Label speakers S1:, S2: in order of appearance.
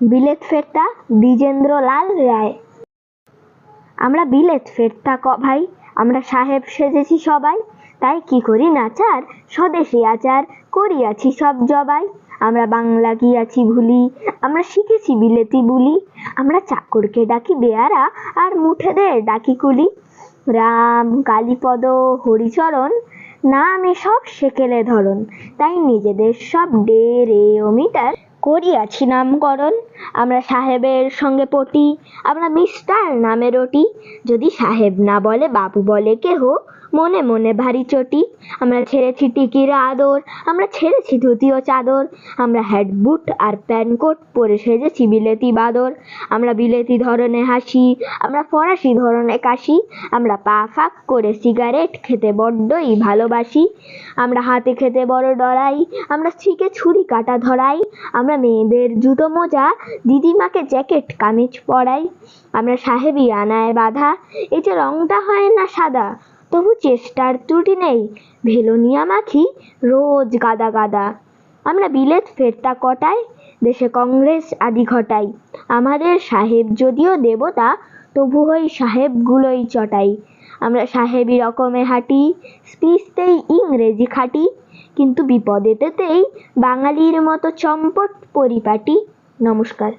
S1: বিলেত ফেরতা দ্বিজেন্দ্র লাল রায়। আমরা বিলেত ফেরতা ক ভাই? আমরা সাহেব সেজেছি সবাই। তাই কি করি নাচার স্বদেশী আচার করিয়াছি সব জবাই। আমরা বাংলা গিয়াছি ভুলি, আমরা শিখেছি বিলেতি বুলি। আমরা চাকরকে ডাকি বেয়ারা আর মুঠেদের ডাকি কুলি। রাম, কালীপদ, হরিচরণ, নাম এসব সেকেলে ধরন তাই নিজেদের সব ডে রে অমিটার করিয়াছি নামকরণ। আমরা সাহেবের সঙ্গে পটি, আমরা মিস্টার নামে রটি যদি সাহেব না বলে, বাবু বলে কেহ? মনে মনে ভারী চটি। আমরা ছেড়েছি টিকির আদর, আমরা ছেড়েছি ধুতি ও চাদর। আমরা হ্যাড বুট আর প্যানকোট পরে সেজেছি বিলেতি বাদর। আমরা বিলেতি ধরনে হাসি, আমরা ফরাসি ধরনে কাশি। আমরা পা ফাঁক করে সিগারেট খেতে বড্ডই ভালোবাসি। আমরা হাতে খেতে বড় ডরাই, আমরা ছিকে ছুরি কাটা ধরাই। আমরা মেয়েদের জুতো মোজা, দিদিমাকে জ্যাকেট, কামিজ পরাই। আমরা সাহেবি আনায় বাধা এই যে রংটা হয় না সাদা, তবু চেষ্টার ত্রুটি নেই। ভেলোনিয়া মাখি রোজ গাদা গাদা। আমরা বিলেত ফেরতা কটাই, দেশে কংগ্রেস আদি ঘটাই। আমাদের সাহেব যদিও দেবতা, তবু ওই সাহেবগুলোই চটাই। আমরা সাহেবি রকমে হাঁটি, স্পিচতেই ইংরেজি খাটি। কিন্তু বিপদেতেই বাঙালির মতো চম্পট পরিপাটি। নমস্কার।